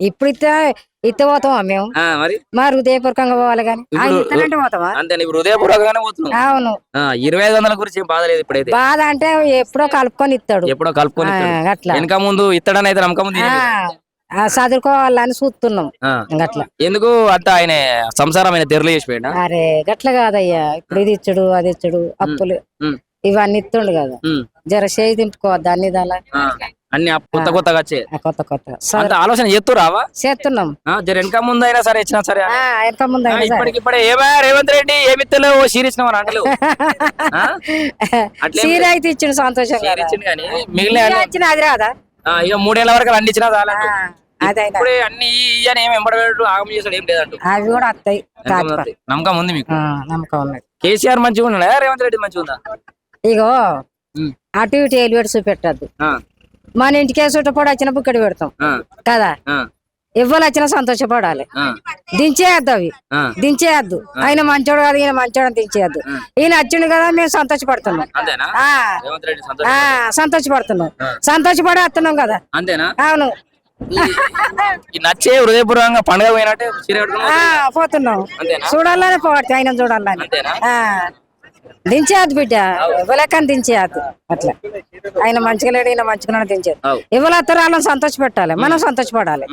ఇప్పుడు ఇస్తే ఇస్తే పోతామా మేము మరి? మా హృదయపూర్వకంగా పోవాలి కానీ. ఇప్పుడు- ఇస్తానంటే పోతామా అంతే నీకు హృదయపూర్వకంగానే పోతున్నావు. అవును. ఇరవై ఐదు వందల గురించి బాధ లేదు ఇప్పుడైతే. బాధ అంటే ఎప్పుడో కలుపుకొని ఇస్తాడు. ఎప్పుడో కలుపుకొని. అట్లా వెనక ముందు ఇత్తడని అయితే నమ్మకం చదువుకోవాలని చూస్తున్నాం. గట్ల. ఎందుకు అంత ఆయన సంసారం ఆయన తెరలు చేసిపోయినా అరే గట్ల కాదయ్యా. ఇప్పుడు ఇది ఇచ్చుడు అది ఇచ్చుడు అప్పులు. ఇవన్నీ ఇస్తుండు కదా. జర చేయి దింపుకోవద్దు అన్ని దాలా అన్ని కొత్త కొత్తగా వచ్చే కొత్త కొత్త. అంత ఆలోచన చేస్తూ రావా చేస్తున్నాం జర వెనక ముందు అయినా సరే ఇచ్చినా సరే వెనక ముందు సరే. ఇప్పటికి ఇప్పుడే ఏమా రేవంత్ రెడ్డి ఏమి ఇస్తలేవు ఓ ఆ? అట్లేం సీర అయితే ఇచ్చిండు సంతోషంగా సీరియస్ ఇచ్చిండు కానీ మిగిలిన సీర ఇచ్చిన అది రాదా? ఇక మూడేళ్ళ వరకు అన్ని ఇచ్చినా ఇప్పుడే అన్ని ఇయ్యి అని ఏమి ఎంబడబెట్టు ఆగం చేసాడు ఏం లేదంటు. అవి కూడా వస్తాయి నమ్మకం. ఉంది. మీకు. నమ్మకం ఉన్నది కేసీఆర్ మంచిగా ఉన్నాడా రేవంత్ రెడ్డి మంచిగా ఉందా ఇగో. అటు ఇటు ఎలివేట్ చూపెట్టద్దు. మన ఇంటికే చుట్టపడి వచ్చిన బుక్కడి పెడతాం. కదా? ఇవ్వాలి వచ్చినా సంతోషపడాలి. దించేయద్దు అవి. దించేయద్దు. ఆయన మంచోడు కాదు ఈయన మంచోడు దించేయద్దు. ఈయన వచ్చిండు కదా మేము సంతోషపడుతున్నాం. సంతోషపడుతున్నాం. సంతోషపడి వస్తున్నాం కదా. అంతేనా? అవును. నచ్చే హృదయపూర్వకంగా పండుగ పోయినట్టే పోతున్నాం? చూడాలనే పోవట్టు ఆయన చూడాలని. దించేయద్దు బిడ్డ. ఇవ్వలేకని దించేయద్దు. అట్లా. ఆయన మంచిగా లేడు ఈయన మంచిగా దించేది. ఇవ్వలేస్తారు వాళ్ళని సంతోష పెట్టాలి మనం సంతోషపడాలి.